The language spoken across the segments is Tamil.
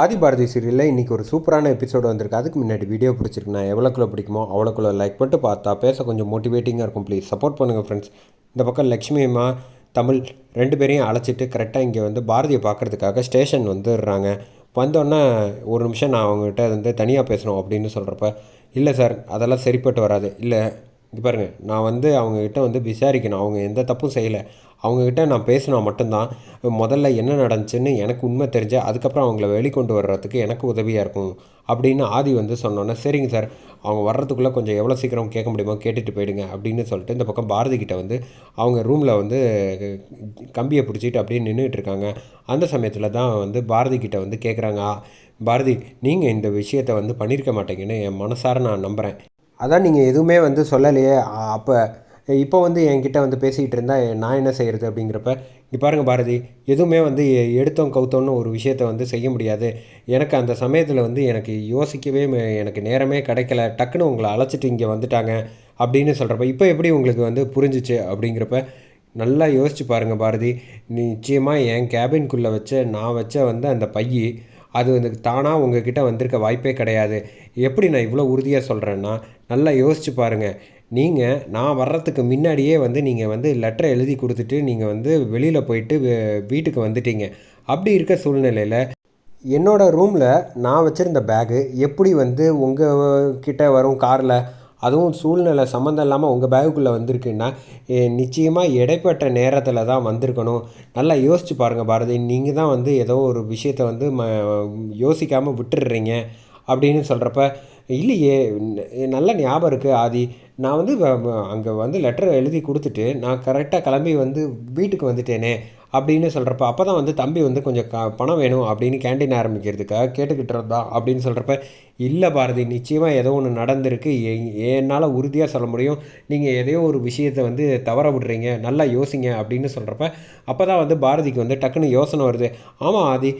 ஆதி பாரதி சீரியலில் இன்றைக்கி ஒரு சூப்பரான எபிசோடு வந்திருக்கு. அதுக்கு முன்னாடி வீடியோ பிடிச்சிருக்கு நான் எவ்வளோக்குள்ள பிடிக்குமோ அவ்வளோக்குள்ள லைக் பண்ணிட்டு பார்த்தா பேச கொஞ்சம் மோட்டிவேட்டிங்காக இருக்கும். ப்ளீஸ் சப்போர்ட் பண்ணுங்கள் ஃப்ரெண்ட்ஸ் இந்த பக்கம் லக்ஷ்மி அம்மா தமிழ் ரெண்டு பேரையும் அழைச்சிட்டு கரெக்டாக இங்கே வந்து பாரதியை பார்க்குறதுக்காக ஸ்டேஷன் வந்துடுறாங்க. வந்தோடனே ஒரு நிமிஷம் நான் அவங்ககிட்ட வந்து தனியாக பேசணும் அப்படின்னு சொல்கிறப்ப இல்லை சார் அதெல்லாம் சரிப்பட்டு வராது. இல்லை இது பாருங்கள் நான் வந்து அவங்கக்கிட்ட வந்து விசாரிக்கணும். அவங்க எந்த தப்பும் செய்யலை. அவங்கக்கிட்ட நான் பேசினா மட்டும்தான் முதல்ல என்ன நடந்துச்சுன்னு எனக்கு உண்மை தெரிஞ்ச அதுக்கப்புறம் அவங்கள வெளிக்கொண்டு வர்றதுக்கு எனக்கு உதவியாக இருக்கும் அப்படின்னு ஆதி வந்து சொன்னோன்னே சரிங்க சார் அவங்க வர்றதுக்குள்ளே கொஞ்சம் எவ்வளோ சீக்கிரம் கேட்க முடியுமோ கேட்டுட்டு போயிடுங்க அப்படின்னு சொல்லிட்டு இந்த பக்கம் பாரதி கிட்ட வந்து அவங்க ரூமில் வந்து கம்பியை பிடிச்சிட்டு அப்படியே நின்றுட்டு இருக்காங்க. அந்த சமயத்தில் தான் வந்து பாரதி கிட்ட வந்து கேட்குறாங்க பாரதி நீங்கள் இந்த விஷயத்தை வந்து பண்ணியிருக்க மாட்டீங்கன்னு என் மனசார நான் நம்புகிறேன் அதான் நீங்கள் எதுவுமே வந்து சொல்லலையே. அப்போ இப்போ வந்து என்கிட்ட வந்து பேசிக்கிட்டு இருந்தால் நான் என்ன செய்கிறது அப்படிங்கிறப்ப இங்கே பாருங்கள் பாரதி எதுவுமே வந்து எடுத்தோம் கவுத்தோன்னு ஒரு விஷயத்த வந்து செய்ய முடியாது. எனக்கு அந்த சமயத்தில் வந்து எனக்கு யோசிக்கவே எனக்கு நேரமே கிடைக்கல. டக்குன்னு உங்களை அழைச்சிட்டு இங்கே வந்துட்டாங்க அப்படின்னு சொல்கிறப்ப இப்போ எப்படி உங்களுக்கு வந்து புரிஞ்சிச்சு அப்படிங்கிறப்ப நல்லா யோசிச்சு பாருங்கள் பாரதி. நிச்சயமாக என் கேபின்குள்ளே வச்ச நான் வச்ச வந்து அந்த பையி அது வந்து தானாக உங்ககிட்ட வந்திருக்க வாய்ப்பே கிடையாது. எப்படி நான் இவ்வளோ உறுதியாக சொல்கிறேன்னா நல்லா யோசிச்சு பாருங்கள் நீங்கள் நான் வர்றதுக்கு முன்னாடியே வந்து நீங்கள் வந்து லெட்டரை எழுதி கொடுத்துட்டு நீங்கள் வந்து வெளியில் போயிட்டு வீட்டுக்கு வந்துட்டீங்க. அப்படி இருக்க சூழ்நிலையில் என்னோடய ரூமில் நான் வச்சுருந்த பேகு எப்படி வந்து உங்கள் கிட்டே வரும் காரில் அதுவும் சூழ்நிலை சம்மந்தம் இல்லாமல் உங்கள் பேகுக்குள்ளே வந்திருக்குன்னா நிச்சயமாக இடைப்பட்ட நேரத்தில் தான் வந்திருக்கணும். நல்லா யோசிச்சு பாருங்கள் பாரதி நீங்கள் தான் வந்து ஏதோ ஒரு விஷயத்த வந்து ம யோசிக்காமல் விட்டுடுறீங்க அப்படின்னு சொல்கிறப்ப இல்லையே நல்ல ஞாபகம் இருக்குது ஆதி. நான் வந்து அங்கே வந்து லெட்டர் எழுதி கொடுத்துட்டு நான் கரெக்டாக கிளம்பி வந்து வீட்டுக்கு வந்துட்டேனே அப்படின்னு சொல்கிறப்ப அப்போ தான் வந்து தம்பி வந்து கொஞ்சம் க பணம் வேணும் அப்படின்னு கேண்டீன் ஆரம்பிக்கிறதுக்காக கேட்டுக்கிட்டு இருந்தா அப்படின்னு சொல்கிறப்ப இல்லை பாரதி நிச்சயமாக ஏதோ ஒன்று நடந்திருக்கு. என்னால் உறுதியாக சொல்ல முடியும். நீங்கள் எதையோ ஒரு விஷயத்தை வந்து தவற விடுறீங்க நல்லா யோசிங்க அப்படின்னு சொல்கிறப்ப அப்போ தான் வந்து பாரதிக்கு வந்து டக்குன்னு யோசனை வருது. ஆமாம் ஆதி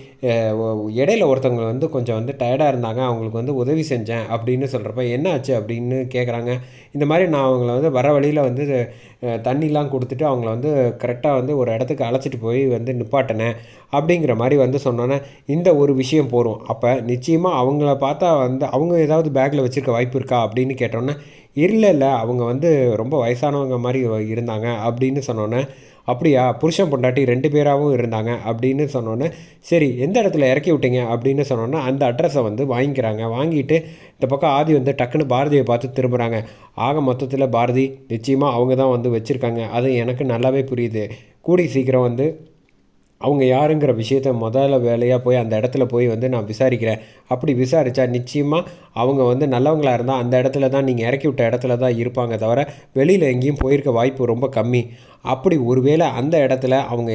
இடையில ஒருத்தவங்க வந்து கொஞ்சம் வந்து டயர்டாக இருந்தாங்க அவங்களுக்கு வந்து உதவி செஞ்சேன் அப்படின்னு சொல்கிறப்ப என்ன ஆச்சு அப்படின்னு கேட்குறாங்க இந்த மாதிரி நான் அவங்கள வந்து வர வழியில் வந்து தண்ணிலாம் கொடுத்துட்டு அவங்கள வந்து கரெக்டாக வந்து ஒரு இடத்துக்கு அழைச்சிட்டு போய் வந்து நிப்பாட்டினேன். அப்படிங்கிற மாதிரி வந்து சொன்னோன்னே இந்த ஒரு விஷயம் போகிறோம் அப்போ நிச்சயமாக அவங்கள பார்த்தா வந்து அவங்க ஏதாவது பேக்கில் வச்சுருக்க வாய்ப்பு இருக்கா அப்படின்னு கேட்டோன்னே இல்லை இல்லை அவங்க வந்து ரொம்ப வயசானவங்க மாதிரி இருந்தாங்க அப்படின்னு சொன்னோன்னே அப்படியா புருஷன் பொண்டாட்டி ரெண்டு பேராகவும் இருந்தாங்க அப்படின்னு சொன்னோன்னே சரி எந்த இடத்துல இறக்கி விட்டீங்க? அப்படின்னு சொன்னோன்னே அந்த அட்ரஸை வந்து வாங்கிக்கிறாங்க. வாங்கிட்டு இந்த பக்கம் ஆதி வந்து டக்குன்னு பாரதியை பார்த்து திரும்புகிறாங்க ஆக மொத்தத்தில் பாரதி நிச்சயமாக அவங்க தான் வந்து வச்சுருக்காங்க. அது எனக்கு நல்லாவே புரியுது. கூடி சீக்கிரம் வந்து அவங்க யாருங்கிற விஷயத்த முதல்ல வேலையாக போய் அந்த இடத்துல போய் வந்து நான் விசாரிக்கிறேன். அப்படி விசாரித்தா நிச்சயமாக அவங்க வந்து நல்லவங்களாக இருந்தால் அந்த இடத்துல தான் நீங்கள் இறக்கி விட்ட இடத்துல தான் இருப்பாங்க தவிர வெளியில் எங்கேயும் போயிருக்க வாய்ப்பு ரொம்ப கம்மி. அப்படி ஒருவேளை அந்த இடத்துல அவங்க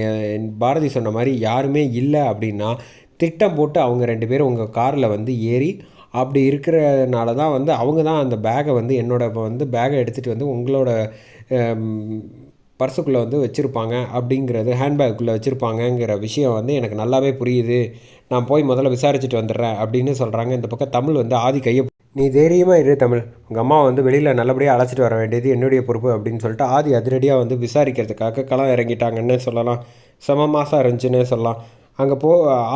பாரதி சொன்ன மாதிரி யாருமே இல்லை அப்படின்னா திட்டம் போட்டு அவங்க ரெண்டு பேரும் உங்கள் காரில் வந்து ஏறி அப்படி இருக்கிறனால தான் வந்து அவங்க தான் அந்த பேகை வந்து என்னோட வந்து பேகை எடுத்துகிட்டு வந்து உங்களோட பர்ஸுக்குள்ளே வந்து வச்சுருப்பாங்க அப்படிங்கிறது ஹேண்ட்பேக்குள்ளே வச்சுருப்பாங்கங்கிற விஷயம் வந்து எனக்கு நல்லாவே புரியுது. நான் போய் முதல்ல விசாரிச்சுட்டு வந்துடுறேன் அப்படின்னு சொல்கிறாங்க இந்த பக்கம் தமிழ் வந்து ஆதி கையை நீ தைரியமாக இரு தமிழ். உங்கள் அம்மா வந்து வெளியில் நல்லபடியாக அழைச்சிட்டு வர வேண்டியது என்னுடைய பொறுப்பு அப்படின்னு சொல்லிட்டு ஆதி அதிரடியாக வந்து விசாரிக்கிறதுக்காக களம் இறங்கிட்டாங்கன்னு சொல்லலாம். செம மாதம் இருந்துச்சுன்னே சொல்லலாம். அங்கே போ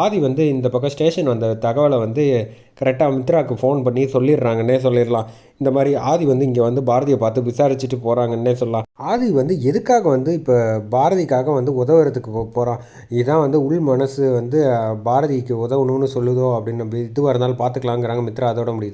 ஆதி வந்து இந்த பக்கம் ஸ்டேஷன் வந்த தகவலை வந்து கரெக்டாக மித்ராவுக்கு ஃபோன் பண்ணி சொல்லிடுறாங்கன்னே சொல்லிடலாம். இந்த மாதிரி ஆதி வந்து இங்கே வந்து பாரதியை பார்த்து விசாரிச்சுட்டு போகிறாங்கன்னே சொல்லலாம். ஆதி வந்து எதுக்காக வந்து இப்போ பாரதிக்காக வந்து உதவுறதுக்கு போகிறான் இதுதான் வந்து உள் மனசு வந்து பாரதிக்கு உதவணும்னு சொல்லுதோ அப்படின்னு இதுவாக இருந்தாலும் பார்த்துக்கலாங்கிறாங்க மித்ரா அதோட முடியுது.